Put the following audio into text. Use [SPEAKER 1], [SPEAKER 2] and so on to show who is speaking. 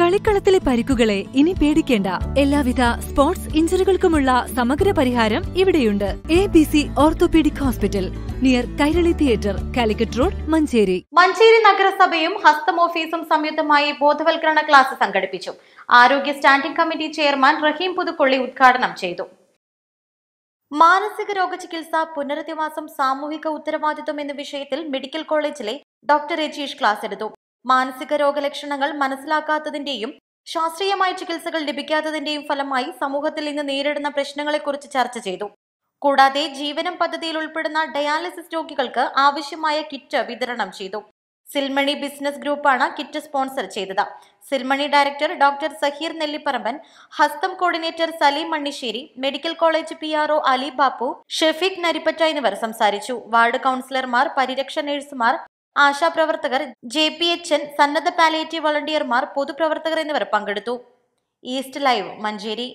[SPEAKER 1] കളിക്കളത്തിലെ പരിക്കുകളെ ഇനി പേടിക്കേണ്ട. എല്ലാവിധ സ്പോർട്സ് ഇഞ്ചുറികൾക്കുമുള്ള സമഗ്ര പരിഹാരം ഇവിടെയുണ്ട്. A B C orthopaedic hospital near Kairali theatre Calicut road Manjeri.
[SPEAKER 2] Manjeri നഗരസഭയും ഹസ്തം ഓഫീസും സംയുക്തമായി ബോധവൽക്കരണ ക്ലാസ് സംഘടിപ്പിച്ചു. ആരോഗ്യ standing committee chairman Raheem Puthukkolli ഉദ്ഘാടനം ചെയ്തു. മാനസിക രോഗ ചികിത്സ പുനരധിവാസം സാമൂഹിക ഉത്തരവാദിത്വം എന്ന വിഷയത്തിൽ മെഡിക്കൽ കോളേജിലെ ഡോക്ടർ രജീഷ് ക്ലാസ് എടുത്തു. മാനസിക രോഗലക്ഷണങ്ങൾ മനസ്സിലാക്കാത്തതിന്റെയും ശാസ്ത്രീയമായ ചികിത്സകൾ ലഭിക്കാത്തതിന്റെയും ഫലമായി സമൂഹത്തിൽ ഇന്ന് നേരിടുന്ന പ്രശ്നങ്ങളെക്കുറിച്ച് ചർച്ച ചെയ്തു. കൂടാതെ ജീവനം പദ്ധതിയിൽ ഉൾപ്പെടുന്ന ഡയാലിസിസ് രോഗികൾക്ക് ആവശ്യമായ കിറ്റ് വിതരണം ചെയ്തു. സിൽമണി ബിസിനസ് ഗ്രൂപ്പാണ് കിറ്റ് സ്പോൺസർ ചെയ്തത്. Silmoney director doctor Saheer Nellipparamban Hastham coordinator Saleem Manniserry medical college P R Ali Bappu Shafeeq Narippatta എന്നിവർ സംസാരിച്ചു. വാർഡ് കൗൺസിലർമാർ പരിരക്ഷ നഴ്സുമാർ ആശാപ്രവർത്തകർ ജെ പി എച്ച് എൻ സന്നദ്ധ പാലിയേറ്റീവ് വളണ്ടിയർമാർ പൊതുപ്രവർത്തകർ എന്നിവർ പങ്കെടുത്തു. East Live Manjeri.